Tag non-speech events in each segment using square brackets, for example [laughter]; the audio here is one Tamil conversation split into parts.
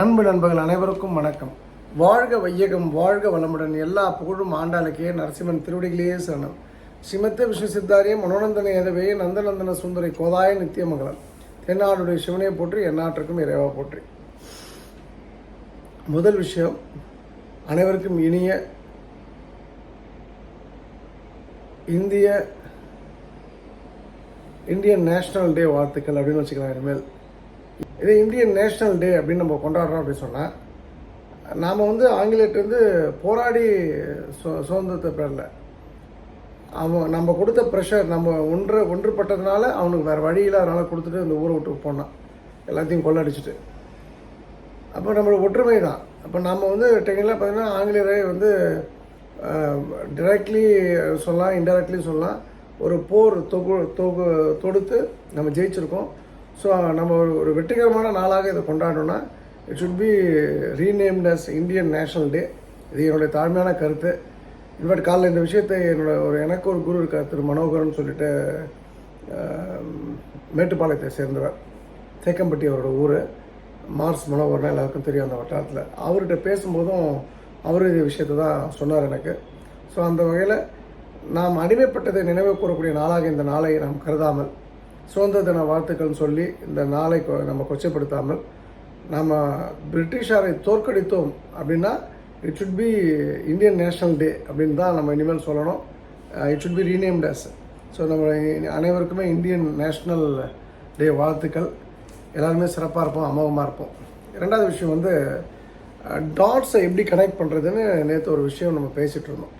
அன்பு நண்பர்கள் அனைவருக்கும் வணக்கம். வாழ்க வையகம் வாழ்க வளமுடன். எல்லா புகழும் ஆண்டாளுக்கே நரசிம்மன் திருவடிகளையே சரணம். ஸ்ரீமத்த விஷ்ணு சித்தாரிய மனோநந்தன ஏதவே நந்தநந்தன சுந்தரி கோதாய நித்தியமங்கலம். தென்னாடுடைய சிவனையை போற்றி எந்நாட்டிற்கும் இறைவா போற்றி. முதல் விஷயம் அனைவருக்கும் இனிய இந்திய இந்தியன் நேஷனல் டே வாழ்த்துக்கள் அப்படின்னு வச்சுக்கலாம் இனிமேல். இது இந்தியன் நேஷ்னல் டே அப்படின்னு நம்ம கொண்டாடுறோம் அப்படின்னு சொன்னால் நாம் வந்து ஆங்கிலேயர்கிட்டருந்து போராடி சு சுதந்திரத்தை பெறல. அவன் நம்ம கொடுத்த ப்ரெஷர் நம்ம ஒன்று ஒன்றுபட்டதுனால அவனுக்கு வேறு வழி இல்லாதனால கொடுத்துட்டு இந்த ஊரை விட்டு போனான் எல்லாத்தையும் கொள்ளடிச்சிட்டு. அப்போ நம்மளோட ஒற்றுமை தான். அப்போ நம்ம வந்து டெக்னிக்கலாக பார்த்திங்கன்னா ஆங்கிலேயரை வந்து டிரெக்ட்லி சொல்லலாம் இன்டெரக்ட்லி சொல்லலாம். ஒரு போர் தொகு தொகு தொடுத்து நம்ம ஜெயிச்சிருக்கோம். ஸோ நம்ம ஒரு ஒரு வெற்றிகரமான நாளாக இதை கொண்டாடணும்னா it should be renamed as Indian national day இது என்னுடைய தாழ்மையான கருத்து. இன்ஃபேக்ட் காலைல இந்த விஷயத்தை என்னோட ஒரு எனக்கு ஒரு குரு இருக்கார் திரு மனோகரன் சொல்லிட்டு மேட்டுப்பாளையத்தை சேர்ந்தவர். தேக்கம்பட்டி அவரோட ஊர். மார்ஸ் மனோகரன் எல்லாருக்கும் தெரியும் அந்த வட்டாரத்தில். அவர்கிட்ட பேசும்போதும் அவர் இந்த விஷயத்தை தான் சொன்னார் எனக்கு. ஸோ அந்த வகையில் நாம் அடிமைப்பட்டதை நினைவு கூறக்கூடிய நாளாக இந்த நாளை நாம் கருதாமல் சுதந்திர தின வாழ்த்துக்கள்னு சொல்லி இந்த நாளை கொ- நம்ம கொச்சைப்படுத்தாமல் நம்ம பிரிட்டிஷாரை தோற்கடித்தோம் அப்படின்னா it should be Indian national day அப்படின்னு தான் நம்ம இனிமேல் சொல்லணும். It should be renamed as so நம்ம அனைவருக்குமே இந்தியன் நேஷ்னல் டே வாழ்த்துக்கள். எல்லாருமே சிறப்பாக இருப்போம் அமோகமாக இருப்போம். ரெண்டாவது விஷயம் வந்து uh, டாட்ஸை எப்படி கனெக்ட் பண்ணுறதுன்னு நேற்று ஒரு விஷயம் நம்ம பேசிகிட்டு இருந்தோம்.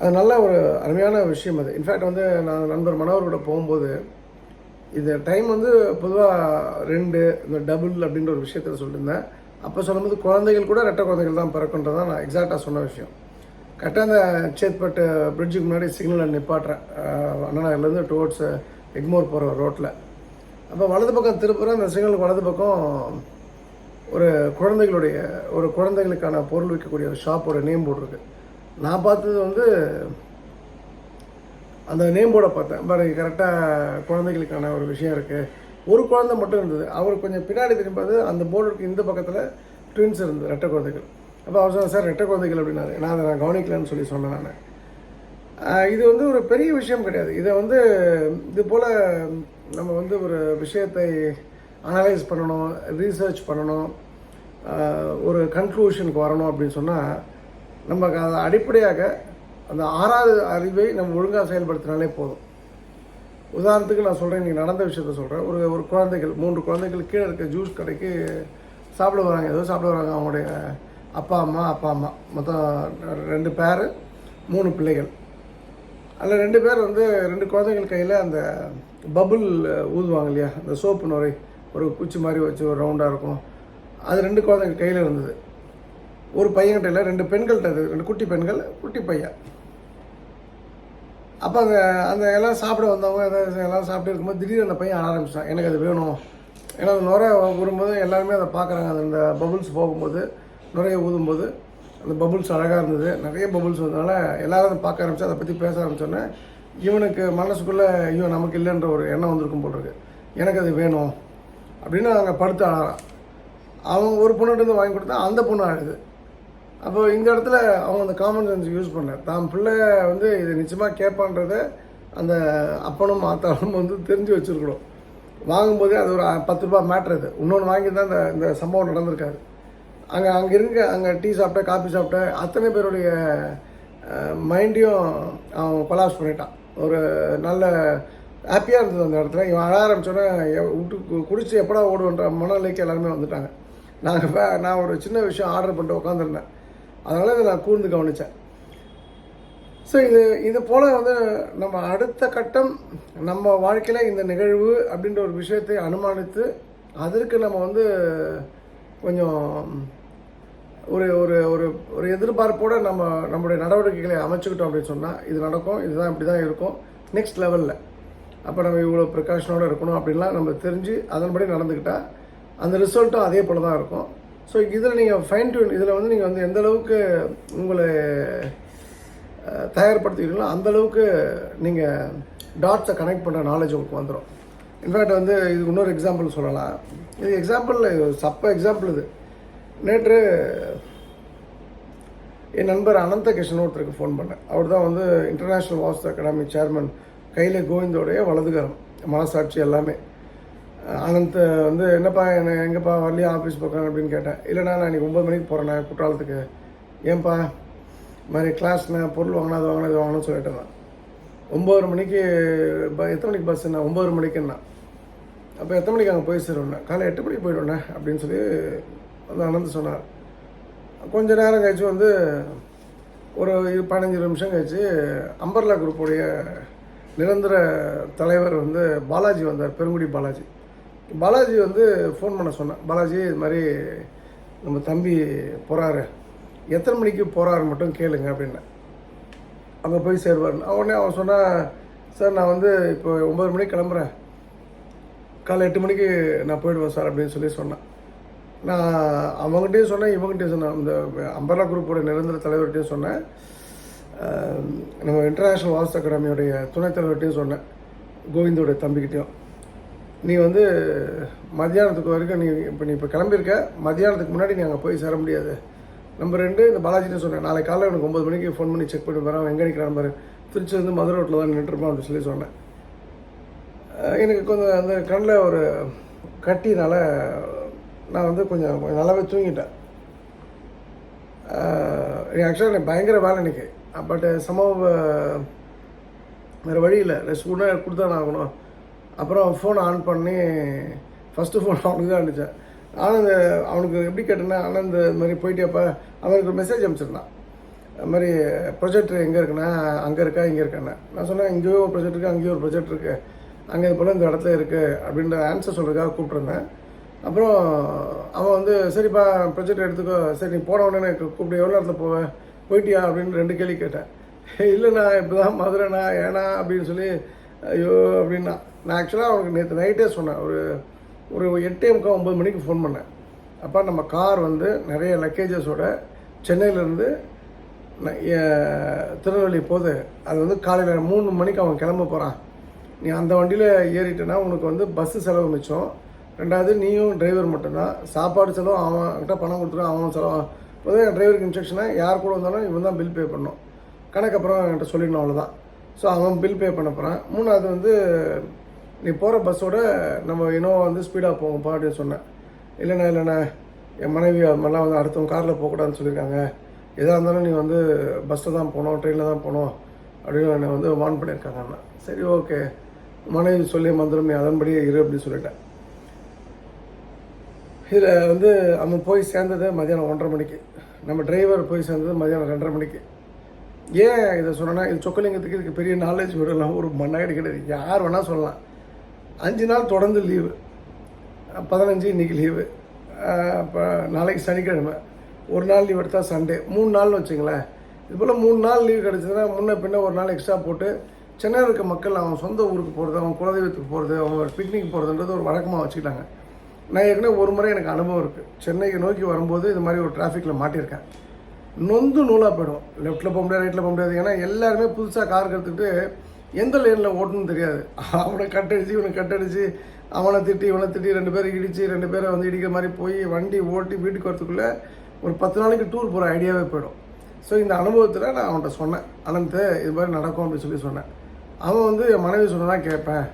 அது நல்ல ஒரு அருமையான விஷயம் அது. இன்ஃபேக்ட் வந்து நான் நண்பர் மனோகரோட போகும்போது இந்த டைம் வந்து பொதுவாக ரெண்டு இந்த டபுள் அப்படின்ற ஒரு விஷயத்தில் சொல்லியிருந்தேன் அப்போ சொல்லும்போது குழந்தைகள் கூட ரெட்டை குழந்தைகள் தான் பிறக்குன்றது தான் நான் எக்ஸாக்டாக சொன்ன விஷயம். கரெக்டாக அந்த சேத்பட்டு பிரிட்ஜுக்கு முன்னாடி சிக்னலில் நிப்பாட்டுறேன். அஹ் அண்ணா டுவோர்ட்ஸ் எக்மோர் போகிற ரோட்டில் அப்போ வலது பக்கம் திருப்புற அந்த சிக்னலுக்கு வலது பக்கம் ஒரு குழந்தைகளுடைய ஒரு குழந்தைகளுக்கான பொருள் விற்கக்கூடிய ஒரு ஷாப்போட நேம் போர்டு இருக்குது நான் பார்த்தது வந்து அந்த நேம் போர்டை பார்த்தேன். பாருங்க கரெக்டாக குழந்தைகளுக்கான ஒரு விஷயம் இருக்குது ஒரு குழந்தை மட்டும் இருந்தது. அவர் கொஞ்சம் பின்னாடி திரும்பாது அந்த போர்டுக்கு இந்த பக்கத்தில் ட்வின்ஸ் இருந்தது ரெட்டை குழந்தைகள். அப்போ அவர் சொன்னார் சார் ரெட்டை குழந்தைகள் அப்படின்னாரு. நான் அதை நான் கவனிக்கலன்னு சொல்லி சொன்னேன் நான். இது வந்து ஒரு பெரிய விஷயம் கிடையாது. இதை வந்து இது போல் நம்ம வந்து ஒரு விஷயத்தை அனலைஸ் பண்ணணும் ரீசர்ச் பண்ணணும் ஒரு கன்க்ளூஷனுக்கு வரணும் அப்படின்னு சொன்னால் நமக்கு அதை அடிப்படையாக அந்த ஆறாவது அறிவை நம்ம ஒழுங்காக செயல்படுத்தினாலே போதும். உதாரணத்துக்கு நான் சொல்கிறேன் நீங்கள் நடந்த விஷயத்த சொல்கிறேன் ஒரு ஒரு குழந்தைகள் மூன்று குழந்தைகள் கீழே இருக்க ஜூஸ் கடைக்கு சாப்பிட வராங்க. ஏதோ சாப்பிட வராங்க. அவங்களுடைய அப்பா அம்மா அப்பா அம்மா. மொத்தம் ரெண்டு பேர் மூணு பிள்ளைகள். அதில் ரெண்டு பேர் வந்து ரெண்டு குழந்தைகள் கையில் அந்த பபுள் ஊதுவாங்க இல்லையா? அந்த சோப்பு நுரை ஒரு குச்சி மாதிரி வச்சு ஒரு ரவுண்டாக இருக்கும். அது ரெண்டு குழந்தைங்க கையில் இருந்தது. ஒரு பையன்கிட்ட இல்லை ரெண்டு பெண்கள்கிட்ட இருக்குது. ரெண்டு குட்டி பெண்கள் குட்டி பையன். அப்போ அந்த அந்த எல்லாம் சாப்பிட வந்தவங்க எதாவது எல்லாம் சாப்பிட்டு இருக்கும்போது திடீர்னு அந்த பையன் ஆரம்பித்தான் எனக்கு அது வேணும். ஏன்னா அந்த நுரை வரும்போது எல்லாருமே அதை பார்க்குறாங்க. அந்த பபுள்ஸ் போகும்போது நுரைய ஊதும்போது அந்த பபுள்ஸ் அழகாக இருந்தது. நிறைய பபுள்ஸ் வந்ததுனால எல்லாரும் அதை பார்க்க ஆரம்பிச்சு அதை பற்றி பேச ஆரம்பித்தோன்னே இவனுக்கு மனசுக்குள்ளே ஐயோ நமக்கு இல்லைன்ற ஒரு எண்ணம் வந்திருக்கும் போல் இருக்கு. எனக்கு அது வேணும். அப்படின்னு அங்கே படுத்து அழகான் அவன் ஒரு பொண்ணுகிட்ட வாங்கி கொடுத்தா அந்த பொண்ணு அழுது அப்போ இந்த இடத்துல அவங்க அந்த காமன் சென்ஸ் யூஸ் பண்ண தான் பிள்ளை வந்து இது நிச்சயமாக கேட்பான்றத அந்த அப்பனும் மாத்தாலும் வந்து தெரிஞ்சு வச்சுருக்கணும். வாங்கும்போதே அது ஒரு பத்து ரூபா மேட்ரு அது. இன்னொன்று வாங்கி தான் இந்த இந்த சம்பவம் நடந்திருக்காரு அங்கே அங்கே இருக்க அங்கே டீ சாப்பிட்ட காஃபி சாப்பிட்ட அத்தனை பேருடைய மைண்டையும் அவன் கொலாப்ஸ் பண்ணிட்டான். ஒரு நல்ல ஹாப்பியாக இருந்தது அந்த இடத்துல. இவன் அழ ஆரம்பிச்சோன்னே விட்டு குடிச்சு எப்படா ஓடுவன்ற மனநிலைக்கு எல்லாருமே வந்துட்டாங்க. நாங்கள் நான் ஒரு சின்ன விஷயம் ஆர்டர் பண்ணிட்டு உட்காந்துருந்தேன் அதனால் இதை நான் கூர்ந்து கவனித்தேன் ஸோ இது இது போல் வந்து நம்ம அடுத்த கட்டம் நம்ம வாழ்க்கையில் இந்த நிகழ்வு அப்படின்ற ஒரு விஷயத்தை அனுமானித்து அதற்கு நம்ம வந்து கொஞ்சம் ஒரு ஒரு ஒரு ஒரு எதிர்பார்ப்போடு நம்ம நம்மளுடைய நடவடிக்கைகளை அமைச்சுக்கிட்டோம் அப்படின்னு சொன்னால் இது நடக்கும் இதுதான் இப்படி தான் இருக்கும் நெக்ஸ்ட் லெவலில் அப்போ நம்ம இவ்வளோ ப்ரிகாஷனோடு இருக்கணும் அப்படின்லாம் நம்ம தெரிஞ்சு அதன்படி நடந்துக்கிட்டால் அந்த ரிசல்ட்டும் அதே போல் தான் இருக்கும். ஸோ இதில் நீங்கள் ஃபைன் டியூன் இதில் வந்து நீங்கள் வந்து எந்த அளவுக்கு உங்களை தயார்படுத்திக்கிறீங்களோ அந்த அளவுக்கு நீங்கள் டாட்ஸை கனெக்ட் பண்ணுற நாலேஜ் உங்களுக்கு வந்துடும் இன்ஃபேக்ட் வந்து இது இன்னொரு எக்ஸாம்பிள் சொல்லலாம். இது எக்ஸாம்பிள் சப்ப எக்ஸாம்பிள் இது. நேற்று என் நண்பர் அனந்த கிருஷ்ணன் ஒருத்தருக்கு ஃபோன் பண்ணேன். அவர் தான் வந்து இன்டர்நேஷ்னல் வாஸ்து அகாடமி சேர்மன் கையில் கோவிந்தோடைய வலதுகரம் மனசாட்சி எல்லாமே. அனந்த் வந்து என்னப்பா என்ன எங்கேப்பா வரலையா? ஆஃபீஸ் போக்கிறேன் அப்படின்னு கேட்டேன். இல்லைண்ணா நான் இன்னைக்கு ஒம்பது மணிக்கு போகிறேண்ணா குற்றாலத்துக்கு. ஏன்பா இது மாதிரி கிளாஸ்ண்ணே பொருள் வாங்கினா அது வாங்கினா இது வாங்கணும்னு சொல்லிட்டேன் ஒம்பது மணிக்கு ப எத்தனை மணிக்கு பஸ்ஸுண்ணா ஒம்பது மணிக்குண்ணா. அப்போ எத்தனை மணிக்கு அங்கே போய் சேருவேண்ணே? காலை எட்டு மணிக்கு போயிடுவேண்ணே அப்படின்னு சொல்லி வந்து அனந்த் சொன்னார். கொஞ்ச நேரம் கழிச்சு வந்து ஒரு பதினஞ்சு நிமிஷம் கழிச்சு அம்பர்லா குரூப்புடைய நிரந்தர தலைவர் வந்து பாலாஜி வந்தார் பெருங்குடி பாலாஜி. பாலாஜி வந்து ஃபோன் பண்ண சொன்னேன் பாலாஜி இது மாதிரி நம்ம தம்பி போகிறாரு எத்தனை மணிக்கு போகிறாரு மட்டும் கேளுங்க அப்படின்னேன் அங்கே போய் சேருவார் உடனே அவன் சொன்னான் சார் நான் வந்து இப்போ ஒம்பது மணிக்கு கிளம்புறேன். காலை எட்டு மணிக்கு நான் போயிடுவேன் சார் அப்படின்னு சொல்லி சொன்னேன். நான் அவங்ககிட்டயும் சொன்னேன் இவங்ககிட்டயும் சொன்னேன். இந்த அம்பர்லா குரூப்போட நிரந்தர தலைவர்கிட்டையும் சொன்னேன். நம்ம இன்டர்நேஷ்னல் வாஸ்து அகாடமியோடைய துணைத் தலைவர்கிட்டையும் சொன்னேன் கோவிந்தோட தம்பிக்கிட்டையும் நீ வந்து மத்தியானத்துக்கு வரைக்கும் நீ இப்போ நீ இப்போ கிளம்பியிருக்க மத்தியானத்துக்கு முன்னாடி நீ அங்கே போய் சேர முடியாது. நம்பர் ரெண்டு இந்த பாலாஜின்னு சொன்னேன் நாளை காலையில் எனக்கு ஒம்பது மணிக்கு ஃபோன் பண்ணி செக் பண்ணி வரேன் எங்கே நிற்கிறான் பாரு. திருச்சி வந்து மதுரை ரோட்டில் தான் நின்றுருப்பான் அப்படின்னு சொல்லி சொன்னேன். எனக்கு கொஞ்சம் அந்த கண்ணில் ஒரு கட்டினால நான் வந்து கொஞ்சம் கொஞ்சம் நல்லாவே தூங்கிட்டேன். ஆக்சுவலாக எனக்கு பயங்கர வேலை எனக்கு பட் சமூக வேறு வழி இல்லை. ரெஸ்ட் கூட நான் ஆகணும். அப்புறம் ஃபோனை ஆன் பண்ணி ஃபஸ்ட்டு ஃபோன் அவனுக்கு தான் அனுப்பிச்சேன் ஆனந்த் அவனுக்கு எப்படி கேட்டேன்னா ஆனால் இது மாதிரி போயிட்டேப்பா அவனுக்கு ஒரு மெசேஜ் அனுப்பிச்சிருந்தான். அது மாதிரி ப்ரொஜெக்டர் எங்கே இருக்குன்னா அங்கே இருக்கா இங்கே இருக்கேன்னு. நான் சொன்னேன் இங்கேயோ ஒரு ப்ரொஜெக்ட் இருக்குது அங்கேயோ ஒரு ப்ரொஜெக்ட் இருக்குது அங்கே இது போல் இந்த இடத்துல இருக்குது அப்படின்ற ஆன்சர் சொல்கிறதுக்காக கூப்பிட்ருந்தேன் அப்புறம் அவன் வந்து சரிப்பா ப்ரொஜெக்ட் எடுத்துக்கோ சரி நீ போன உடனே எனக்கு கூப்பிட்டு எவ்வளோ நேரத்தில் போவேன் போயிட்டியா அப்படின்னு ரெண்டு கேள்வி கேட்டேன். [laughs] இல்லைண்ணா இப்போ தான் மதுரைண்ணா ஏண்ணா அப்படின்னு சொல்லி ஐயோ அப்படின்னா. நான் ஆக்சுவலாக அவனுக்கு நேற்று நைட்டே சொன்னேன். ஒரு ஒரு எட்டே முக்கால் ஒம்பது மணிக்கு ஃபோன் பண்ணேன். அப்போ நம்ம கார் வந்து நிறைய லக்கேஜஸோட சென்னையிலேருந்து திருநெல்வேலி போகுது. அது வந்து காலையில் மூணு மணிக்கு அவன் கிளம்ப போகிறான் நீ அந்த வண்டியில் ஏறிட்டேன்னா உனக்கு வந்து பஸ்ஸு செலவு மிச்சம். ரெண்டாவது நீயும் டிரைவர் மட்டும்தான். சாப்பாடு செலவு அவன்கிட்ட பணம் கொடுத்துருவான் அவன் செலவு. பொதுவாக என் டிரைவருக்கு இன்ஸ்ட்ரக்ஷனாக யார் கூட வந்தாலும் இவன் தான் பில் பே பண்ணும் கணக்கு அப்புறம் என்கிட்ட சொல்லிடணும் அவ்வளோதான் ஸோ அவன் பில் பே பண்ண போகிறான் மூணாவது வந்து நீ போகிற பஸ்ஸோட நம்ம இன்னும் வந்து ஸ்பீடாக போவோம் அப்படின்னு சொன்னேன். இல்லைண்ணா இல்லைண்ணா என் மனைவி அது மாதிரிலாம் வந்து அடுத்தவங்க காரில் போகக்கூடாதுன்னு சொல்லியிருக்காங்க. எதாக இருந்தாலும் நீ வந்து பஸ்ஸில் தான் போகணும் ட்ரெயினில் தான் போகணும் அப்படின்னு என்னை வந்து வார்ன் பண்ணியிருக்காங்க அண்ணா. சரி ஓகே மனைவி சொல்லி மந்திரம் நீ அதன்படியே இரு அப்படின்னு சொல்லிட்டேன். இதில் வந்து அவன் போய் சேர்ந்தது மதியானம் ஒன்றரை மணிக்கு. நம்ம டிரைவர் போய் சேர்ந்தது மதியானம் ரெண்டரை மணிக்கு. ஏன் இதை சொன்னேன்னா இது சொக்கலிங்கத்துக்கு இதுக்கு பெரிய நாலேஜ் விடலாம் ஒரு மண்ணாடி கிடையாது யார் வேணால் சொல்லலாம். அஞ்சு நாள் தொடர்ந்து லீவு. பதினஞ்சு இன்றைக்கி லீவு. இப்போ நாளைக்கு சனிக்கிழமை. ஒரு நாள் லீவ் எடுத்தால் சண்டே. மூணு நாள்னு வச்சுங்களேன். இது போல் மூணு நாள் லீவ் கிடச்சதுன்னா முன்ன பின்ன ஒரு நாள் எக்ஸ்ட்ரா போட்டு சென்னையில் இருக்க மக்கள் அவன் சொந்த ஊருக்கு போகிறது அவன் குலதெய்வத்துக்கு போகிறது அவங்க பிக்னிக் போகிறதுன்றது ஒரு வழக்கமாக வச்சுக்கிட்டாங்க. நான் ஏற்கனவே ஒரு முறை எனக்கு அனுபவம் இருக்குது சென்னைக்கு நோக்கி வரும்போது இது மாதிரி ஒரு டிராஃபிக்கில் மாட்டியிருக்கேன். நொந்து நூலாக போயிடும் லெஃப்ட்டில் போக முடியாது ரைட்டில் போக முடியாது. ஏன்னா எல்லாருமே புதுசாக கார் கற்றுக்கிட்டு எந்த லைனில் ஓட்டணும்னு தெரியாது. அவனை கட்டடிச்சு இவனை கட்டடிச்சு அவனை திட்டி இவனை திட்டி ரெண்டு பேரும் இடித்து ரெண்டு பேரை வந்து இடிக்கிற மாதிரி போய் வண்டி ஓட்டி வீட்டுக்கு வரத்துக்குள்ளே ஒரு பத்து நாளைக்கு டூர் போகிற ஐடியாவே போயிடும். ஸோ இந்த அனுபவத்தில் நான் அவன்கிட்ட சொன்னேன். அனந்த் இது மாதிரி நடக்கும் அப்படின்னு சொல்லி சொன்னேன். அவன் வந்து என் மனைவி சொன்னதான் கேட்பேன்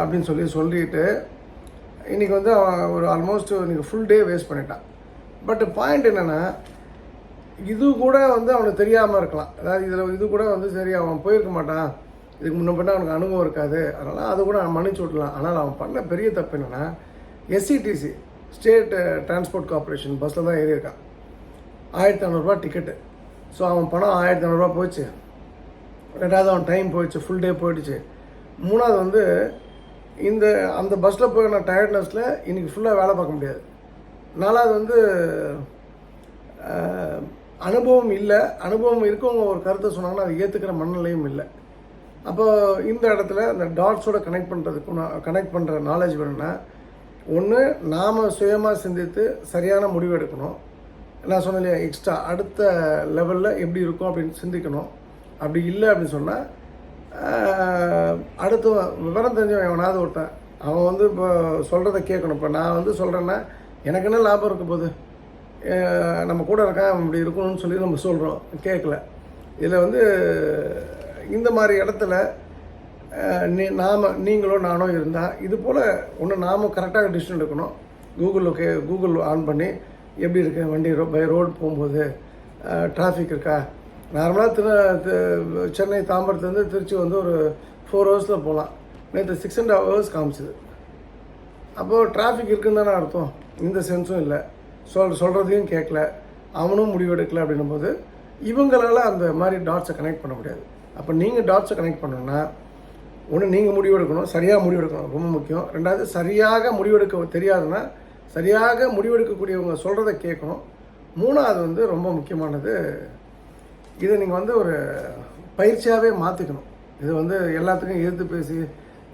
அப்படின்னு சொல்லி சொல்லிட்டு இன்றைக்கி வந்து அவன் ஒரு ஆல்மோஸ்ட் இன்றைக்கி ஃபுல் டே வேஸ்ட் பண்ணிட்டான். பட் பாயிண்ட் என்னென்னா இது கூட வந்து அவனுக்கு தெரியாமல் இருக்கலாம். அதாவது இதில் இது கூட வந்து சரி அவன் போயிருக்க மாட்டான். இதுக்கு முன்னே அவனுக்கு அனுபவம் இருக்காது. அதனால் அது கூட அவன் மன்னிச்சு விடலாம் ஆனால் அவன் பண்ண பெரிய தப்பு என்னென்னா எஸ்சிடிசி ஸ்டேட் டிரான்ஸ்போர்ட் கார்ப்பரேஷன் பஸ்ஸில் தான் ஏறியிருக்கான். ஆயிரத்தி ஐநூறுரூவா டிக்கெட்டு ஸோ அவன் பணம் ஆயிரத்தி ஐநூறுரூவா போச்சு ரெண்டாவது அவன் டைம் போயிடுச்சு ஃபுல் டே போயிடுச்சு. மூணாவது வந்து இந்த அந்த பஸ்ஸில் போய் நான் டயர்ட்னஸில் இன்றைக்கி ஃபுல்லாக வேலை பார்க்க முடியாது. நாலாவது வந்து அனுபவம் இல்லை. அனுபவம் இருக்கவங்க ஒரு கருத்தை சொன்னாங்கன்னா அதை ஏற்றுக்கிற மனநிலையும் இல்லை. அப்போ இந்த இடத்துல அந்த டாட்ஸோட கனெக்ட் பண்ணுறதுக்கு கனெக்ட் பண்ணுற நாலேஜ் வேணும்னா ஒன்று நாம் சுயமாக சிந்தித்து சரியான முடிவு எடுக்கணும். நான் சொன்னேன் இல்லையா எக்ஸ்ட்ரா அடுத்த லெவலில் எப்படி இருக்கும் அப்படின்னு சிந்திக்கணும். அப்படி இல்லை அப்படின்னு சொன்னால் அடுத்த விவரம் தெரிஞ்சவன் எவனாவது ஒருத்தன் அவன் வந்து இப்போ சொல்கிறத கேட்கணும். இப்போ நான் வந்து சொல்கிறேன்னா எனக்கு என்ன லாபம் இருக்க போகுது? நம்ம கூட இருக்கான் அவன் இப்படி இருக்கணும்னு சொல்லி நம்ம சொல்கிறோம் கேட்கல. இதில் வந்து இந்த மாதிரி இடத்துல நீ நாம் நீங்களோ நானோ இருந்தால் இது போல் ஒன்று நாம் கரெக்டாக டிசிஷன் எடுக்கணும். கூகுளில் ஓகே கூகுள் ஆன் பண்ணி எப்படி இருக்கு வண்டி ரோ பை ரோடு போகும்போது டிராஃபிக் இருக்கா? நார்மலாக திரு சென்னை தாம்பரத்துலேருந்து திருச்சி வந்து ஒரு ஃபோர் ஹவர்ஸில் போகலாம் நேற்று சிக்ஸ் அண்ட் ஹவர்ஸ் காமிச்சிது. அப்போது டிராஃபிக் இருக்குன்னு தானே அர்த்தம். இந்த சென்ஸும் இல்லை. சொல் சொல்கிறதையும் கேட்கல அவனும் முடிவு அப்படின்னும் போது இவங்களால் அந்த மாதிரி டாட்ஸை கனெக்ட் பண்ண முடியாது. அப்போ நீங்கள் டாட்ஸை கனெக்ட் பண்ணணும்னா ஒன்று நீங்கள் முடிவெடுக்கணும் சரியாக முடிவெடுக்கணும். ரொம்ப முக்கியம். ரெண்டாவது சரியாக முடிவெடுக்க தெரியாதுன்னா சரியாக முடிவெடுக்கக்கூடியவங்க சொல்கிறத கேட்கணும். மூணாவது வந்து ரொம்ப முக்கியமானது இதை நீங்கள் வந்து ஒரு பயிற்சியாகவே மாற்றிக்கணும் இது வந்து எல்லாத்துக்கும் எதிர்த்து பேசி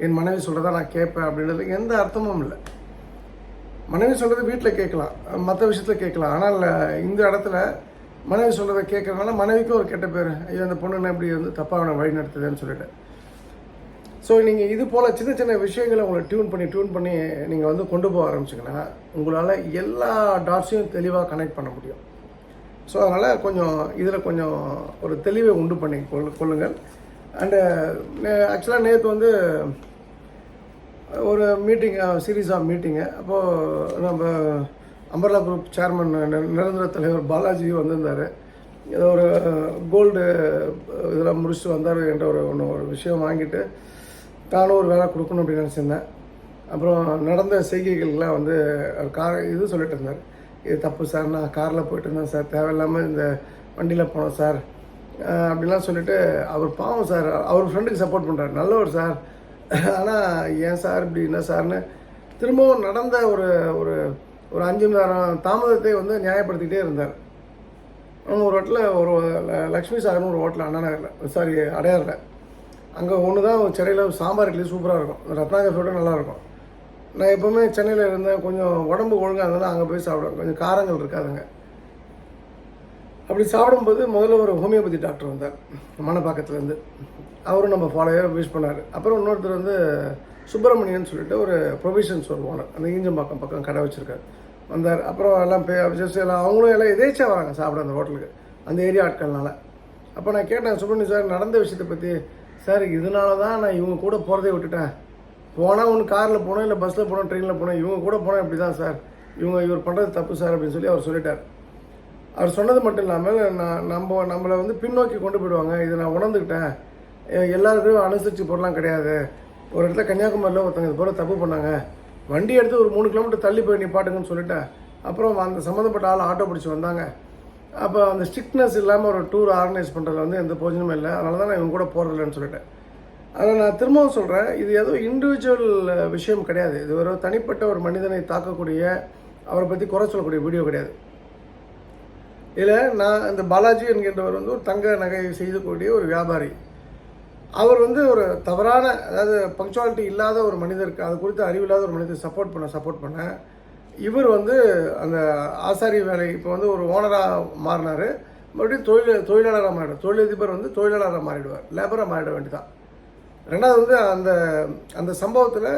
என் மனைவி சொல்கிறத நான் கேட்பேன் அப்படின்றதுக்கு எந்த அர்த்தமும் இல்லை. மனைவி சொல்கிறது வீட்டில் கேட்கலாம் மற்ற விஷயத்தில் கேட்கலாம். ஆனால் இந்த இடத்துல மனைவி சொல்கிறத கேட்குறதுனால மனைவிக்கும் ஒரு கெட்ட பேர். ஐயோ அந்த பொண்ணு இப்படி வந்து தப்பாக அவனை வழி நடத்துதுன்னு சொல்லிட்டு. ஸோ நீங்கள் இது போல் சின்ன சின்ன விஷயங்களை உங்களை டியூன் பண்ணி டியூன் பண்ணி நீங்கள் வந்து கொண்டு போக ஆரம்பிச்சிங்கன்னா உங்களால் எல்லா டாட்ஸையும் தெளிவாக கனெக்ட் பண்ண முடியும். ஸோ அதனால் கொஞ்சம் இதில் கொஞ்சம் ஒரு தெளிவை உண்டு பண்ணி கொள் கொள்ளுங்கள். அண்டு ஆக்சுவலாக நேற்று வந்து ஒரு மீட்டிங் சீரீஸ் ஆஃப் மீட்டிங்கு அப்போது நம்ம அம்பர்லா குரூப் சேர்மன் நிரந்தர தலைவர் பாலாஜி வந்திருந்தார். ஏதோ ஒரு கோல்டு இதெல்லாம் முடிச்சுட்டு வந்தார் என்ற ஒரு ஒன்று ஒரு விஷயம் வாங்கிட்டு தானும் ஒரு வேலை கொடுக்கணும் அப்படின்னு நினச்சிருந்தேன். அப்புறம் நடந்த செய்கைகள்லாம் வந்து அவர் கார் இது சொல்லிட்டு இருந்தார். இது தப்பு சார் நான் காரில் போயிட்டு இருந்தேன் சார் தேவையில்லாமல் இந்த வண்டியில் போனோம் சார். அப்படிலாம் சொல்லிட்டு அவர் பாவம் சார் அவர் ஃப்ரெண்டுக்கு சப்போர்ட் பண்ணுறாரு நல்லவர் சார். ஆனால் ஏன் சார் இப்படி என்ன சார்னு திரும்பவும் நடந்த ஒரு ஒரு ஒரு அஞ்சு மணி நேரம் தாமதத்தை வந்து நியாயப்படுத்திக்கிட்டே இருந்தார். அவங்க ஒரு ஹோட்டலில் ஒரு லக்ஷ்மி சாகர்னு ஒரு ஹோட்டல் அண்ணா நகரில் சாரி அடையாறில் அங்கே ஒன்று தான் சென்னையில் சாம்பார் இட்லி சூப்பராக இருக்கும். ரத்னாகரோட நல்லாயிருக்கும் நான் எப்போவுமே சென்னையில் இருந்தேன். கொஞ்சம் உடம்பு ஒழுங்காக இருந்ததுன்னா அங்கே போய் சாப்பிடுவேன். கொஞ்சம் காரங்கள் இருக்காதுங்க அப்படி சாப்பிடும்போது முதல்ல ஒரு ஹோமியோபதி டாக்டர் வந்தார். மணப்பாக்கத்துலேருந்து அவரும் நம்ம ஃபாலோவே விஷ் பண்ணார். அப்புறம் இன்னொருத்தர் வந்து சுப்பிரமணியன் சொல்லிட்டு ஒரு ப்ரொவிஷன் ஸ்டோர் ஓனர் அந்த ஈஞ்சம்பாக்கம் பக்கம் கடை வச்சுருக்காரு. வந்தார். அப்புறம் எல்லாம் பே ஜஸ்ட் எல்லாம் அவங்களும் எல்லாம் எதேச்சியாக வராங்க சாப்பிட அந்த ஹோட்டலுக்கு அந்த ஏரியா ஆட்கள்னால. அப்போ நான் கேட்டேன் சுப்பிரமணியன் சார் நடந்த விஷயத்தை பற்றி சார் இதனால தான் நான் இவங்க கூட போகிறதே விட்டுட்டேன். போனால் ஒன்று காரில் போனோம் இல்லை பஸ்ஸில் போனோம் ட்ரெயினில் போனோம். இவங்க கூட போனால் இப்படி தான் சார். இவங்க இவர் பண்ணுறது தப்பு சார் அப்படின்னு சொல்லி அவர் சொல்லிட்டார். அவர் சொன்னது மட்டும் இல்லாமல் நான் நம்ம நம்மளை வந்து பின்னோக்கி கொண்டு போயிடுவாங்க. இதை நான் உணர்ந்துக்கிட்டேன். எல்லாருக்கும் அனுசரித்து போடலாம் கிடையாது. ஒரு இடத்துல கன்னியாகுமரியில் ஒருத்தங்க இது போல் தப்பு பண்ணாங்க. வண்டி எடுத்து ஒரு மூணு கிலோமீட்டர் தள்ளி போய் நிப்பாட்டுங்கன்னு சொல்லிட்டேன். அப்புறம் அந்த சம்மந்தப்பட்ட ஆள் ஆட்டோ பிடிச்சி வந்தாங்க. அப்போ அந்த ஸ்ட்ரிக்ட்னஸ் இல்லாமல் ஒரு டூர் ஆர்கனைஸ் பண்ணுறதுல வந்து எந்த பிரயோஜனமும் இல்லை. அதனால தான் நான் இவங்க கூட போகிறதில்லன்னு சொல்லிட்டேன். அதில் நான் திரும்பவும் சொல்கிறேன் இது ஏதோ இண்டிவிஜுவல் விஷயம் கிடையாது. இது ஒரு தனிப்பட்ட ஒரு மனிதனை தாக்கக்கூடிய அவரை பற்றி குறை சொல்லக்கூடிய வீடியோ கிடையாது. இதில் நான் இந்த பாலாஜி என்கின்றவர் வந்து ஒரு தங்க நகை செய்யக்கூடிய ஒரு வியாபாரி. அவர் வந்து ஒரு தவறான அதாவது பங்க்சுவாலிட்டி இல்லாத ஒரு மனிதருக்கு அது குறித்து அறிவில்லாத ஒரு மனிதர் சப்போர்ட் பண்ண சப்போர்ட் பண்ண இவர் வந்து அந்த ஆசாரி வேலை இப்போ வந்து ஒரு ஓனராக மாறினார். மறுபடியும் தொழில் தொழிலாளராக மாறிடுவார். தொழிலதிபர் வந்து தொழிலாளராக மாறிடுவார். லேபராக மாறிட வேண்டியதான் ரெண்டாவது வந்து அந்த அந்த சம்பவத்தில்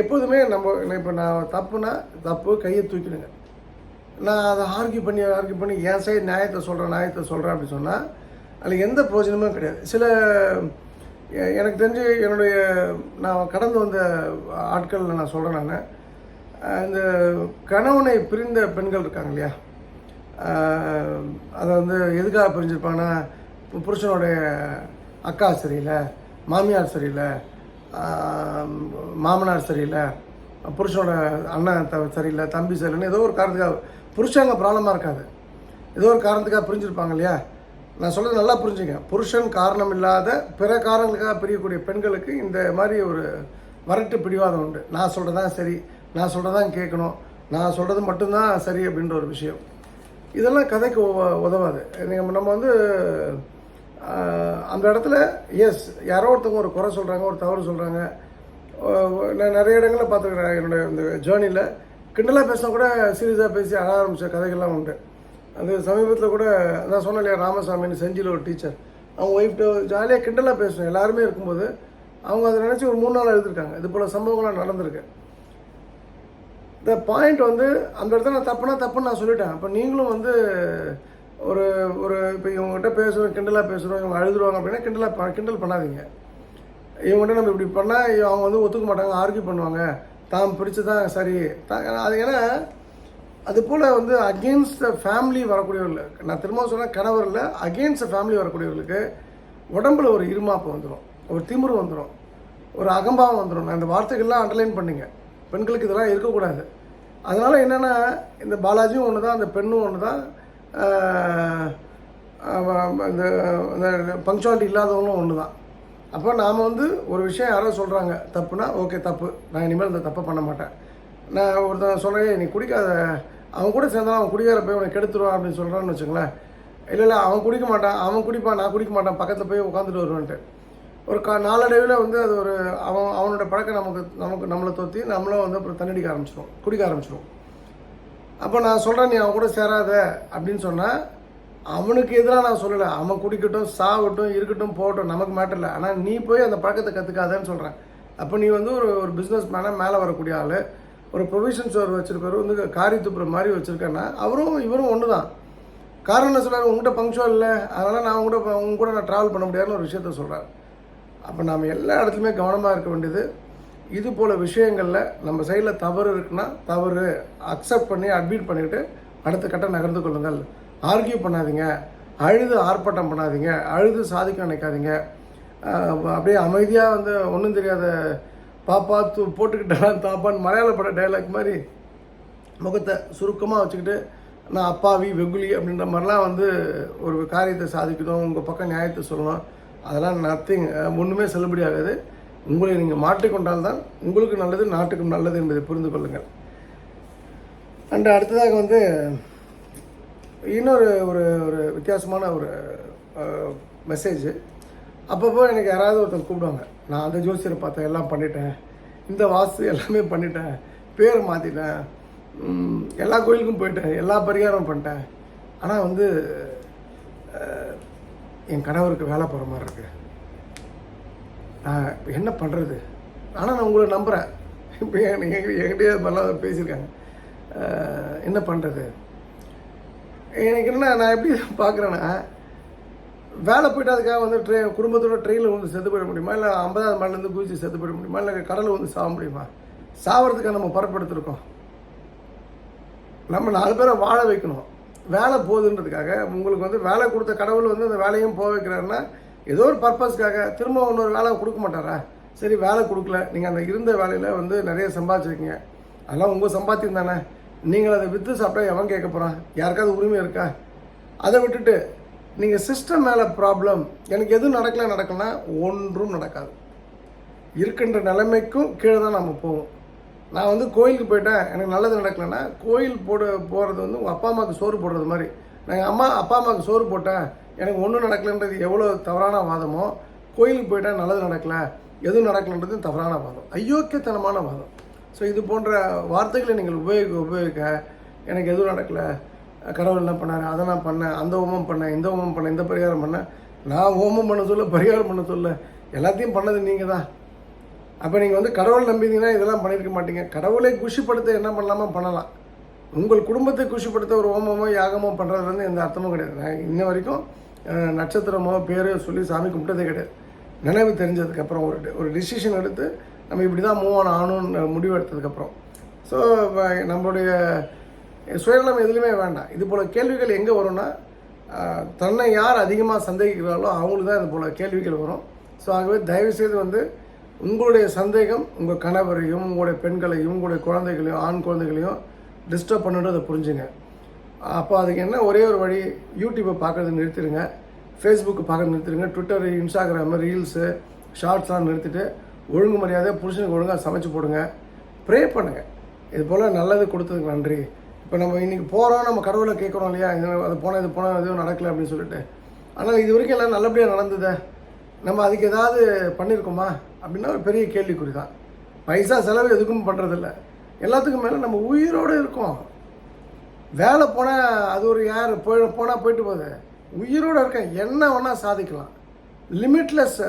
எப்போதுமே நம்ம இப்போ நான் தப்புனா தப்பு கையை தூக்கிடுங்க. நான் அதை ஆர்கியூ பண்ணி ஆர்கியூ பண்ணி என் சைடு நியாயத்தை சொல்கிறேன் நியாயத்தை சொல்கிறேன் அப்படின்னு சொன்னால் அதில் எந்த பிரயோஜனமும் கிடையாது. சில எனக்கு தெரிஞ்சு என்னுடைய நான் கடந்து வந்த ஆட்களில் நான் சொல்கிறேன் நான். இந்த கணவனை பிரிந்த பெண்கள் இருக்காங்க இல்லையா? அதை வந்து எதுக்காக பிரிஞ்சிருப்பாங்கன்னா புருஷனுடைய அக்கா சரியில்லை மாமியார் சரியில்லை மாமனார் சரியில்லை புருஷனோட அண்ணன் த சரியில்லை தம்பி சரியில்லைன்னு ஏதோ ஒரு காரணத்துக்காக புருஷங்க ப்ராப்ளமாக இருக்காது. ஏதோ ஒரு காரணத்துக்காக பிரிஞ்சிருப்பாங்க இல்லையா? நான் சொல்கிறது நல்லா புரிஞ்சுங்க. புருஷன் காரணம் இல்லாத பிற காரணங்களுக்காக பிரியக்கூடிய பெண்களுக்கு இந்த மாதிரி ஒரு வரட்டு பிடிவாதம் உண்டு. நான் சொல்கிறதான் சரி நான் சொல்கிறதான் கேட்கணும் நான் சொல்கிறது மட்டும்தான் சரி அப்படின்ற ஒரு விஷயம். இதெல்லாம் கதைக்கு உதவாது. நீங்கள் நம்ம வந்து அந்த இடத்துல எஸ் யாரோ ஒருத்தவங்க ஒரு குறை சொல்கிறாங்க ஒரு தவறு சொல்கிறாங்க நான் நிறைய இடங்களில் பார்த்துருக்குறேன் என்னுடைய இந்த ஜேர்னியில் கிண்டலாக பேசினா கூட சீரியஸாக பேசி அழ ஆரம்பித்த கதைகள்லாம் உண்டு. அந்த சமீபத்தில் கூட நான் சொன்னேன் இல்லையா ராமசாமின்னு செஞ்சியில் ஒரு டீச்சர் அவங்க ஒய்ஃப்ட்டு ஜாலியாக கிண்டலாக பேசணும் எல்லாருமே இருக்கும்போது அவங்க அதை நினச்சி ஒரு மூணு நாள் எழுதியிருக்காங்க இது போல் சம்பவங்கள்லாம் நடந்திருக்கு. இந்த பாயிண்ட் வந்து அந்த இடத்துல நான் தப்புனா தப்புன்னு நான் சொல்லிட்டேன். அப்போ நீங்களும் வந்து ஒரு ஒரு இப்போ இவங்ககிட்ட பேசுகிறோம் கிண்டலாக பேசுகிறோம் இவங்க அழுதுருவாங்க அப்படின்னா கிண்டலாக கிண்டல் பண்ணாதீங்க. இவங்ககிட்ட நம்ம இப்படி பண்ணால் அவங்க வந்து ஒத்துக்க மாட்டாங்க ஆர்கியூ பண்ணுவாங்க. தாம் பிடிச்சி தான் சரி. தான் அது ஏன்னா அது போல் வந்து அகெயின்ஸ்ட் ஃபேமிலி வரக்கூடியவர்கள் நான் திரும்ப சொன்னேன் கணவர் இல்லை அகெயின்ஸ்ட் ஃபேமிலி வரக்கூடியவர்களுக்கு உடம்புல ஒரு இருமாப்பு வந்துடும் ஒரு திமிரு வந்துடும் ஒரு அகம்பாவம் வந்துடும் நான் இந்த வார்த்தைகள்லாம் அண்டர்லைன் பண்ணிங்க. பெண்களுக்கு இதெல்லாம் இருக்கக்கூடாது. அதனால் என்னென்னா இந்த பாலாஜியும் ஒன்று தான் அந்த பெண்ணும் ஒன்று தான் இந்த இந்த பங்க்சுவாலிட்டி இல்லாதவங்களும் ஒன்று தான் அப்போ நாம் வந்து ஒரு விஷயம் யாரோ சொல்கிறாங்க தப்புனா ஓகே தப்பு. நான் இனிமேல் இந்த தப்பை பண்ண மாட்டேன். நான் ஒருத்தன் சொல்கிறேன் நீ குடிக்காத. அவன் கூட சேர்ந்தாலும் அவன் குடிக்கார போய் உனக்கு கெடுத்துருவான் அப்படின்னு சொல்கிறான்னு வச்சுங்களேன் இல்லை இல்லை அவன் குடிக்க மாட்டான் அவன் குடிப்பான் நான் குடிக்க மாட்டான் பக்கத்தில் போய் உட்காந்துட்டு வருவான்ட்டு. ஒரு கா நாளடைவில் வந்து அது ஒரு அவன் அவனோட பழக்கம் நமக்கு நமக்கு நம்மளை தொத்தி நம்மளும் வந்து அப்புறம் தண்ணடிக்க ஆரம்பிச்சிடும் குடிக்க ஆரம்பிச்சிடும் அப்போ நான் சொல்கிறேன் நீ அவன் கூட சேராத அப்படின்னு சொன்னால் அவனுக்கு எதிராக நான் சொல்லலை. அவன் குடிக்கட்டும் சாகட்டும் இருக்கட்டும் போகட்டும் நமக்கு மேட்டர் இல்லை. ஆனால் நீ போய் அந்த பழக்கத்தை கற்றுக்காதன்னு சொல்கிறேன் அப்போ நீ வந்து ஒரு ஒரு பிஸ்னஸ் மேனாக மேலே வரக்கூடிய ஆள். ஒரு ப்ரொவிஷன் ஸ்டோர் வச்சுருக்காரு வந்து காரி துப்புற மாதிரி வச்சுருக்கேன்னா அவரும் இவரும் ஒன்று தான் காரணம் என்ன உங்கள்கிட்ட பங்க்சுவல் இல்லை. அதனால் நான் உங்கள்கிட்ட உங்க கூட நான் ட்ராவல் பண்ண முடியாதுன்னு ஒரு விஷயத்த சொல்கிறார் அப்போ நாம் எல்லா இடத்துலையுமே கவனமாக இருக்க வேண்டியது இது போல் விஷயங்களில் நம்ம சைடில் தவறு இருக்குன்னா தவறு. அக்செப்ட் பண்ணி அட்மிட் பண்ணிவிட்டு அடுத்த கட்டம் நகர்ந்து கொள்ளுங்கள். ஆர்கியூ பண்ணாதீங்க. அழுது ஆர்ப்பாட்டம் பண்ணாதீங்க. அழுது சாதிக்க நினைக்காதீங்க. அப்படியே அமைதியாக வந்து ஒன்றும் தெரியாத பாப்பா தூ போட்டுக்கிட்டான் தாப்பான்னு மலையாள பட டைலாக் மாதிரி முகத்தை சுருக்கமாக வச்சுக்கிட்டு நான் அப்பாவி வெகுலி அப்படின்ற மாதிரிலாம் வந்து ஒரு காரியத்தை சாதிக்கணும் உங்கள் பக்கம் நியாயத்தை சொல்லணும். அதெல்லாம் நத்திங் ஒன்றுமே செல்லுபடி ஆகாது. உங்களை நீங்கள் மாற்றிக்கொண்டால் தான் உங்களுக்கு நல்லது நாட்டுக்கும் நல்லது என்பதை புரிந்து கொள்ளுங்கள். அண்டு அடுத்ததாக வந்து இன்னொரு ஒரு ஒரு வித்தியாசமான ஒரு மெசேஜ் அப்பப்போ எனக்கு யாராவது ஒருத்தர் கூப்பிடுவாங்க. நான் அந்த ஜோசியரை பார்த்தேன் எல்லாம் பண்ணிட்டேன். இந்த வாஸ்து எல்லாமே பண்ணிட்டேன். பேரை மாற்றிட்டேன் எல்லா கோயிலுக்கும் போயிட்டேன். எல்லா பரிகாரம் பண்ணிட்டேன். ஆனால் வந்து என் கணவருக்கு வேலை போகிற மாதிரி இருக்கு. நான் என்ன பண்ணுறது ஆனால் நான் உங்களை நம்புகிறேன் இப்போ என்கிட்டயே மாதிரிலாம் பேசியிருக்காங்க. என்ன பண்ணுறது எனக்கு என்ன நான் எப்படி பார்க்குறேன்னா வேலை போயிட்டு அதுக்காக வந்து ட்ரெயின் குடும்பத்தோட ட்ரெயினில் வந்து செத்து போயிட முடியுமா? இல்லை ஐம்பதாவது மாடிலேருந்து குதிச்சு செத்து போயிட முடியுமா? இல்லை கடலில் வந்து சாக முடியுமா? சாவறதுக்காக நம்ம பரப்படுத்திருக்கோம் நம்ம நாலு பேரை வாழ வைக்கணும். வேலை போகுதுன்றதுக்காக உங்களுக்கு வந்து வேலை கொடுத்த கடவுள் வந்து அந்த வேலையும் போக வைக்கிறாருன்னா ஏதோ ஒரு பர்பஸ்க்காக திரும்ப இன்னொரு வேலை கொடுக்க மாட்டாரா? சரி வேலை கொடுக்கல. நீங்கள் அந்த இருந்த வேலையில் வந்து நிறைய சம்பாதிச்சிருக்கீங்க. அதெல்லாம் உங்கள் சம்பாத்தியம் தானே. நீங்கள் அதை விற்று சாப்பிட்டா எவன் கேட்க போகிறான் யாருக்காவது உரிமை இருக்கா? அதை விட்டுட்டு நீங்கள் சிஸ்டம் மேலே ப்ராப்ளம் எனக்கு எதுவும் நடக்கல நடக்கலன்னா ஒன்றும் நடக்காது. இருக்கின்ற நிலைமைக்கும் கீழே தான் நம்ம போவோம். நான் வந்து கோயிலுக்கு போயிட்டேன் எனக்கு நல்லது நடக்கலைன்னா கோயில் போட போகிறது வந்து உங்கள் அப்பா அம்மாவுக்கு சோறு போடுறது மாதிரி. நான் எங்கள் அம்மா அப்பா அம்மாவுக்கு சோறு போட்டேன் எனக்கு ஒன்றும் நடக்கலைன்றது எவ்வளோ தவறான வாதமோ கோயிலுக்கு போயிட்டால் நல்லது நடக்கல எதுவும் நடக்கலைன்றது தவறான வாதம். ஐயோக்கியத்தனமான வாதம். ஸோ இது போன்ற வார்த்தைகளை நீங்கள் உபயோகிக்க உபயோகிக்க எனக்கு எதுவும் நடக்கலை கடவுள் என்ன பண்ணார்? அதை நான் பண்ணேன் அந்த ஹோமம் பண்ணேன் இந்த ஹோமம் பண்ணேன் இந்த பரிகாரம் பண்ணேன். நான் ஹோமம் பண்ண சொல்ல பரிகாரம் பண்ண சொல்ல எல்லாத்தையும் பண்ணது நீங்கள் தான் அப்போ நீங்கள் வந்து கடவுள் நம்பினீங்கன்னா இதெல்லாம் பண்ணியிருக்க மாட்டீங்க. கடவுளை குஷிப்படுத்த என்ன பண்ணலாமோ பண்ணலாம். உங்கள் குடும்பத்தை குஷிப்படுத்த ஒரு ஹோமமோ யாகமோ பண்ணுறது வந்து எந்த அர்த்தமும் கிடையாது. நான் இன்ன வரைக்கும் நட்சத்திரமோ பேரோ சொல்லி சாமி கும்பிட்டதே கிடையாது. நினைவு தெரிஞ்சதுக்கப்புறம் ஒரு ஒரு டிசிஷன் எடுத்து நம்ம இப்படி தான் மூவ் ஆன் ஆகணும்னு முடிவு எடுத்ததுக்கப்புறம் ஸோ நம்மளுடைய சுயநலம் எதுலையுமே வேண்டாம். இது போல் கேள்விகள் எங்கே வரும்னா தன்னை யார் அதிகமாக சந்தேகிக்கிறார்களோ அவங்களுக்கு தான் இது போல் கேள்விகள் வரும். ஸோ ஆகவே தயவுசெய்து வந்து உங்களுடைய சந்தேகம் உங்கள் கணவரையும் உங்களுடைய பெண்களையும் உங்களுடைய குழந்தைகளையும் ஆண் குழந்தைகளையும் டிஸ்டர்ப் பண்ணுன்றதை அதை புரிஞ்சுங்க. அப்போ அதுக்கு என்ன ஒரே ஒரு வழி யூடியூப்பை பார்க்கறது நிறுத்திடுங்க. ஃபேஸ்புக்கு பார்க்கறது நிறுத்திடுங்க. ட்விட்டரு இன்ஸ்டாகிராமு ரீல்ஸு ஷார்ட்ஸ்லாம் நிறுத்திட்டு ஒழுங்கு மரியாதையாக புருஷனுக்கு ஒழுங்காக சமைச்சு போடுங்க. ப்ரே பண்ணுங்கள் இது போல் நல்லது கொடுத்ததுக்கு நன்றி. இப்போ நம்ம இன்றைக்கி போகிறோம் நம்ம கடவுளை கேட்குறோம் இல்லையா? இது அது போனால் இது போனால் எதுவும் நடக்கலை அப்படின்னு சொல்லிட்டு. ஆனால் இது வரைக்கும் எல்லாம் நல்லபடியாக நடந்ததே? நம்ம அதுக்கு ஏதாவது பண்ணியிருக்கோமா அப்படின்னா ஒரு பெரிய கேள்விக்குறி தான் பைசா செலவு எதுக்கும் பண்ணுறதில்ல எல்லாத்துக்கும் மேலே நம்ம உயிரோடு இருக்கோம். வேலை போனால் அது ஒரு யார்? போய் போனால் போயிட்டு போகுது. உயிரோடு இருக்கேன். என்ன வேணால் சாதிக்கலாம். லிமிட்லெஸ்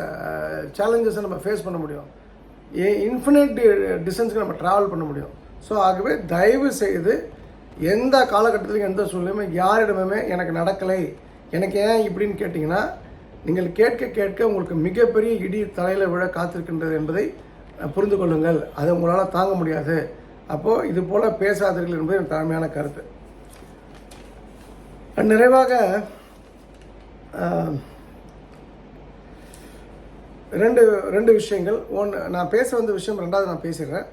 சேலஞ்சஸை நம்ம ஃபேஸ் பண்ண முடியும். இன்ஃபினிட் டிஸ்டன்ஸ்க்கு நம்ம ட்ராவல் பண்ண முடியும். ஸோ ஆகவே தயவு செய்து எந்த காலகட்டத்திலும் எந்த சூழ்நிலையுமே யாரிடமுமே எனக்கு நடக்கலை. எனக்கு ஏன் இப்படின்னு கேட்டிங்கன்னா நீங்கள் கேட்க கேட்க உங்களுக்கு மிகப்பெரிய இடி தலையில் விழ காத்திருக்கின்றது என்பதை புரிந்து கொள்ளுங்கள். அதை உங்களால் தாங்க முடியாது. அப்போது இது போல் பேசாதீர்கள் என்பது என் தலைமையான கருத்து. நிறைவாக ரெண்டு ரெண்டு விஷயங்கள். ஒன்று நான் பேச வந்த விஷயம் ரெண்டாவது நான் பேசிடுறேன்.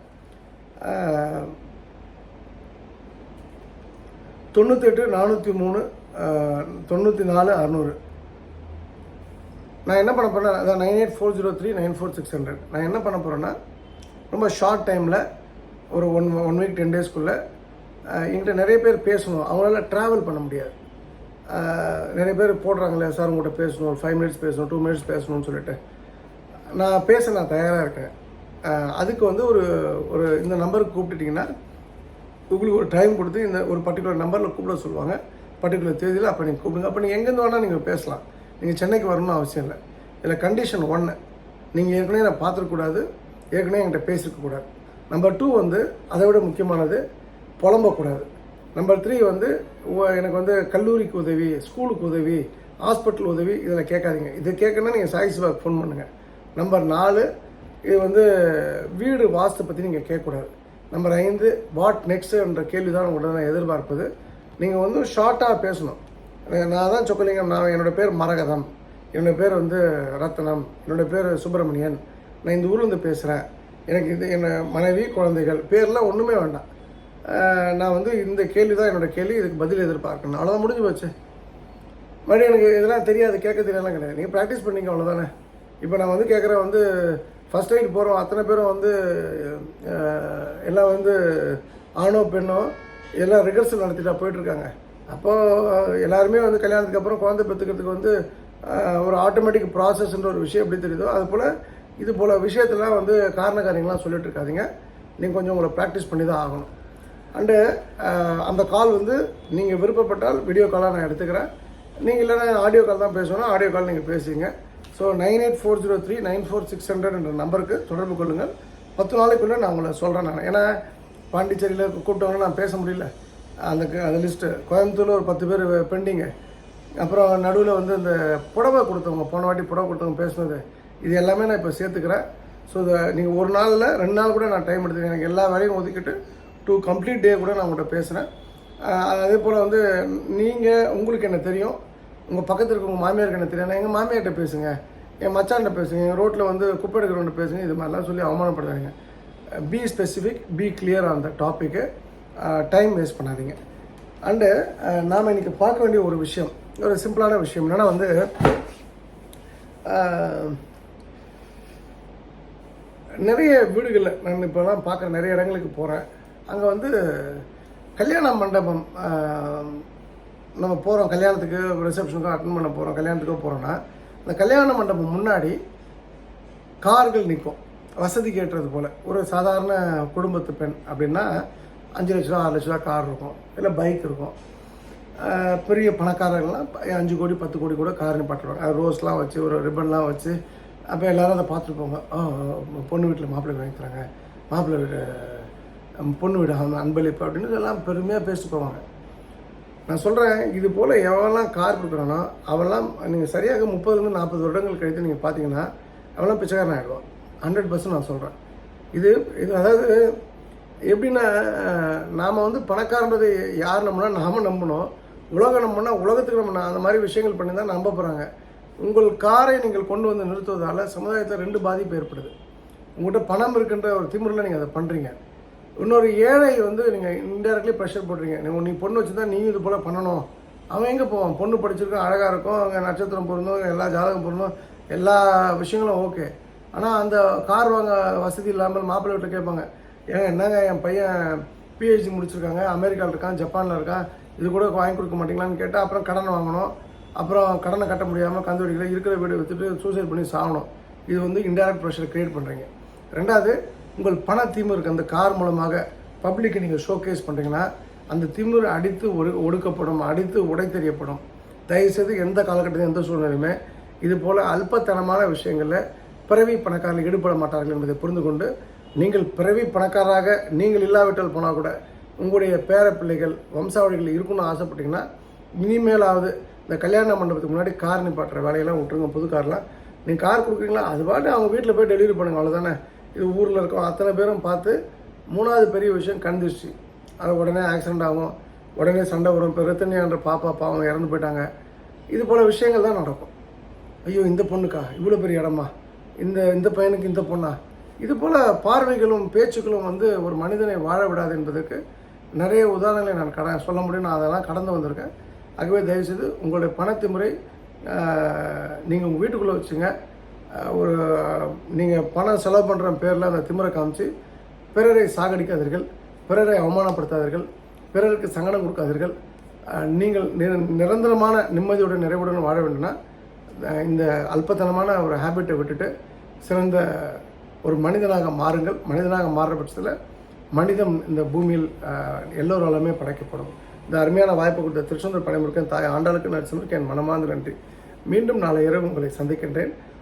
தொண்ணூத்தெட்டு நானூற்றி மூணு தொண்ணூற்றி நாலு அறநூறு. நான் என்ன பண்ண போகிறேன் அதான் nine eight four zero three nine four six hundred நான் என்ன பண்ண போகிறேன்னா ரொம்ப ஷார்ட் டைமில் ஒரு ஒன் ஒன் வீக் டென் டேஸ்க்குள்ளே என்கிட்ட நிறைய பேர் பேசணும். அவங்களால ட்ராவல் பண்ண முடியாது. நிறைய பேர் போடுறாங்களே சார் உங்கள்கிட்ட பேசணும் ஒரு ஃபைவ் மினிட்ஸ் பேசணும் டூ மினிட்ஸ் பேசணும்னு சொல்லிட்டு. நான் பேச நான் தயாராக இருக்கேன். அதுக்கு வந்து ஒரு ஒரு இந்த நம்பருக்கு கூப்பிட்டுட்டிங்கன்னா உங்களுக்கு ஒரு டைம் கொடுத்து இந்த ஒரு பர்டிகுலர் நம்பரில் கூப்பிட சொல்லுவாங்க. பர்டிகுலர் தேதியில் அப்போ நீங்கள் கூப்பிடுங்க. அப்போ நீங்கள் எங்கேருந்து வேணால் நீங்கள் பேசலாம். நீங்கள் சென்னைக்கு வரணும்னு அவசியம் இல்லை. இதில் கண்டிஷன் ஒன்று நீங்கள் ஏற்கனவே நான் பார்த்துருக்கூடாது ஏற்கனவே என்கிட்ட பேசியிருக்கக்கூடாது நம்பர் டூ வந்து அதை விட முக்கியமானது புலம்பக்கூடாது நம்பர் த்ரீ வந்து எனக்கு வந்து கல்லூரிக்கு உதவி ஸ்கூலுக்கு உதவி ஹாஸ்பிட்டல் உதவி இதில் கேட்காதீங்க. இது கேட்கணும்னா நீங்கள் சாய் சிவாக்கு ஃபோன் பண்ணுங்கள் நம்பர் நாலு இது வந்து வீடு வாஸ்து பற்றி நீங்கள் கேட்கக்கூடாது. நம்பர் ஐந்து வாட் நெக்ஸ்ட்ன்ற கேள்வி தான் உங்கள்கிட்ட நான் எதிர்பார்ப்பது. நீங்கள் வந்து ஷார்ட்டாக பேசணும். நான் தான் சொக்கலிங்கம் நான் என்னோட பேர் மரகதம். என்னோடய பேர் வந்து ரத்னம் என்னோட பேர் சுப்பிரமணியன். நான் இந்த ஊர்லேருந்து பேசுகிறேன் எனக்கு இது என்னை மனைவி குழந்தைகள் பேர்லாம் ஒன்றுமே வேண்டாம். நான் வந்து இந்த கேள்வி தான் என்னோட கேள்வி இதுக்கு பதில் எதிர்பார்க்கணும். அவ்வளோதான் முடிஞ்சு போச்சு. மறுபடியும் எனக்கு இதெல்லாம் தெரியாது கேட்க தெரியலாம் கிடையாது. நீங்கள் ப்ராக்டிஸ் பண்ணீங்க அவ்வளோதானே இப்போ நான் வந்து கேட்குறேன் வந்து ஃபஸ்ட் எய்ட் போகிறோம் அத்தனை பேரும் வந்து எல்லாம் வந்து ஆணோ பெண்ணோ எல்லாம் ரிகர்சல் நடத்திட்டா போயிட்டுருக்காங்க. அப்போது எல்லாருமே வந்து கல்யாணத்துக்கு அப்புறம் குழந்தை பெற்றுக்கிறதுக்கு வந்து ஒரு ஆட்டோமேட்டிக் ப்ராசஸ்ன்ற ஒரு விஷயம் எப்படி தெரியுதோ அது போல் இது போல் விஷயத்தெல்லாம் வந்து காரண காரியங்கள்லாம் சொல்லிட்டு இருக்காதிங்க நீங்கள் கொஞ்சம் உங்களை ப்ராக்டிஸ் பண்ணி தான் ஆகணும். அண்டு அந்த கால் வந்து நீங்கள் விருப்பப்பட்டால் வீடியோ காலாக நான் எடுத்துக்கிறேன். நீங்கள் இல்லைன்னா ஆடியோ கால் தான் பேசணும். ஆடியோ கால் நீங்கள் பேசுங்க so nine eight four zero three nine four six hundred என்ற நம்பருக்கு தொடர்பு கொள்ளுங்கள். பத்து நாளைக்குள்ளே நான் உங்களை சொல்கிறேன் நான். ஏன்னா பாண்டிச்சேரியில் கூப்பிட்டவங்க நான் பேச முடியல. அந்த அந்த லிஸ்ட்டு கோயம்புத்தூரில் ஒரு பத்து பேர் பெண்டிங்கு அப்புறம் நடுவில் வந்து இந்த புடவை கொடுத்தவங்க போன வாட்டி புடவை கொடுத்தவங்க பேசுனது. இது எல்லாமே நான் இப்போ சேர்த்துக்கிறேன். ஸோ இதை நீங்கள் ஒரு நாளில் ரெண்டு நாள் கூட நான் டைம் எடுத்துக்கிறேன். எனக்கு எல்லா வேலையும் ஒதுக்கிட்டு டூ கம்ப்ளீட் டே கூட நான் உங்கள்கிட்ட பேசுகிறேன் அதே போல் வந்து நீங்கள் உங்களுக்கு என்ன தெரியும்? உங்கள் பக்கத்தில் இருக்க உங்கள் மாமியார் என்ன தெரியல எங்கள் மாமியார்கிட்ட பேசுங்க. என் மச்சான்கிட்ட பேசுங்க. என் ரோட்டில் வந்து குப்பை எடுக்கிறவன்ட்ட பேசுங்க. இது மாதிரிலாம் சொல்லி அவமானப்படுறாங்க be specific be clear on the topic time waste பண்ணாதீங்க. அண்டு நாம் இன்றைக்கி பார்க்க வேண்டிய ஒரு விஷயம் ஒரு சிம்பிளான விஷயம் என்னென்னா வந்து நிறைய வீடுகளில் நான் இப்போலாம் பார்க்குற நிறைய இடங்களுக்கு போகிறேன் அங்கே வந்து கல்யாண மண்டபம் நம்ம போகிறோம் கல்யாணத்துக்கு ரிசப்ஷனுக்கோ அட்டன் பண்ண போகிறோம் கல்யாணத்துக்கோ போகிறோன்னா அந்த கல்யாண மண்டபம் முன்னாடி கார்கள் நிற்கும் வசதிக்கு ஏற்றது போல். ஒரு சாதாரண குடும்பத்து பெண் அப்படின்னா அஞ்சு லட்ச ரூபா ஆறு லட்ச ரூபா கார் இருக்கும். இல்லை பைக் இருக்கும். பெரிய பணக்காரர்கள்லாம் அஞ்சு கோடி பத்து கோடி கூட கார் நிப்பாட்டுவாங்க அது ரோஸ்லாம் வச்சு ஒரு ரிப்பன்லாம் வச்சு அப்போ எல்லோரும் அதை பார்த்துருப்போங்க பொண்ணு வீட்டில் மாப்பிள்ளை வாங்கிக்கிறாங்க மாப்பிள்ளை வீடு பொண்ணு வீடு அவன் அன்பளிப்பு அப்படின்னு எல்லாம் பெருமையாக பேசிட்டு போவாங்க. நான் சொல்கிறேன் இது போல் எவெல்லாம் கார் கொடுக்குறானோ அவெல்லாம் நீங்கள் சரியாக முப்பதுலேருந்து நாற்பது வருடங்கள் கழித்து நீங்கள் பார்த்தீங்கன்னா அவெல்லாம் பிச்சைக்காரன் ஆகிடுவான் ஹண்ட்ரட் பர்சன்ட் நான் சொல்கிறேன் இது இது அதாவது எப்படின்னா நாம் வந்து பணக்காரன்றது யார் நம்பினா நாம நம்பணும். உலகம் நம்பினா உலகத்துக்கு நம்பினா அந்த மாதிரி விஷயங்கள் பண்ணி தான் நம்ப போகிறாங்க உங்கள் காரை நீங்கள் கொண்டு வந்து நிறுத்துவதால் சமுதாயத்தில் ரெண்டு பாதிப்பு ஏற்படுது. உங்கள்கிட்ட பணம் இருக்கின்ற ஒரு திமிரில் நீங்கள் அதை பண்ணுறீங்க இன்னொரு ஏழை வந்து நீங்கள் இன்டெரக்ட்லி ப்ரெஷர் போடுறீங்க. நீ- நீ பொண்ணு வச்சுருந்தா நீ இது போல் பண்ணணும். அவன் எங்கே போவான்? பொண்ணு படிச்சிருக்கான் அழகாக இருக்கும். அங்கே நட்சத்திரம் பொருந்தும் எல்லா ஜாதகம் பொருந்தும் எல்லா விஷயங்களும் ஓகே ஆனால் அந்த கார் வாங்க வசதி இல்லாமல் மாப்பிள்ளை வீட்டில் கேட்பாங்க ஏங்க என்னங்க என் பையன் பிஹெச்டி முடிச்சிருக்காங்க அமெரிக்காவில் இருக்கான் ஜப்பானில் இருக்கான் இது கூட வாங்கி கொடுக்க மாட்டீங்களான்னு கேட்டால் அப்புறம் கடன் வாங்கணும். அப்புறம் கடனை கட்ட முடியாமல் கந்து வடிக்கல இருக்கிற வீடு விற்றுட்டு சூசைட் பண்ணி சாகணும். இது வந்து இன்டைரக்ட் ப்ரெஷர் க்ரியேட் பண்ணுறீங்க ரெண்டாவது உங்கள் பண திமிருக்கு அந்த கார் மூலமாக பப்ளிக்கை நீங்கள் ஷோகேஸ் பண்ணுறீங்கன்னா அந்த திமிர் அடித்து ஒடு ஒடுக்கப்படும் அடித்து உடை தெரியப்படும் தயவுசெய்து எந்த காலகட்டத்தில் எந்த சூழ்நிலையுமே இது போல் அல்பத்தனமான விஷயங்களில் பிறவி பணக்காரர்கள் ஈடுபட மாட்டார்கள் என்பதை புரிந்து கொண்டு நீங்கள் பிறவி பணக்காரராக நீங்கள் இல்லாவிட்டால் போனால் கூட உங்களுடைய பேர பிள்ளைகள் வம்சாவளிகள் இருக்கணும்னு ஆசைப்பட்டீங்கன்னா இனிமேலாவது இந்த கல்யாண மண்டபத்துக்கு முன்னாடி கார் நிப்பாட்டுற வேலையெல்லாம் விட்டுருங்க புது கார்லாம். நீங்கள் கார் கொடுக்குறீங்களா? அது பாட்டு அவங்க வீட்டில் போய் டெலிவரி பண்ணுங்க அவ்வளோதானே இது ஊரில் இருக்கோம் அத்தனை பேரும் பார்த்து மூணாவது பெரிய விஷயம் கண் திருஷ்டி. அது உடனே ஆக்சிடென்ட் ஆகும். உடனே சண்டை வரும். இப்போ பாப்பா பாவம் இறந்து போயிட்டாங்க. இது போல் விஷயங்கள் தான் நடக்கும். ஐயோ இந்த பொண்ணுக்கா? இவ்வளோ பெரிய இடமா? இந்த இந்த பையனுக்கு இந்த பொண்ணா? இது போல் பார்வைகளும் பேச்சுக்களும் வந்து ஒரு மனிதனை வாழ விடாது என்பதற்கு நிறைய உதாரணங்களை நான் கட சொல்ல முடியும். நான் அதெல்லாம் கடந்து வந்திருக்கேன். ஆகவே தயவுசெய்து உங்களுடைய பணத்திமுறை நீங்கள் உங்கள் வீட்டுக்குள்ளே வச்சுங்க. ஒரு நீங்கள் பணம் செலவு பண்ணுற பேரில் அந்த திமிரை காமிச்சு பிறரை சாகடிக்காதீர்கள் பிறரை அவமானப்படுத்தாதீர்கள் பிறருக்கு சங்கடம் கொடுக்காதீர்கள். நீங்கள் நிரந்தரமான நிம்மதியுடன் நிறைவுடன் வாழ வேண்டும்னா இந்த அல்பத்தனமான ஒரு ஹேபிட்டை விட்டுட்டு சிறந்த ஒரு மனிதனாக மாறுங்கள். மனிதனாக மாறுற பட்சத்தில் மனிதம் இந்த பூமியில் எல்லோராலுமே படைக்கப்படும். இந்த அருமையான வாய்ப்பு கொடுத்த திருச்செந்தூர் படைமுருக்கன் தாய் ஆண்டாளுக்கு நடிச்சதற்கு என் மனமார்ந்த நன்றி. மீண்டும் நாளை இரவு உங்களை சந்திக்கின்றேன்.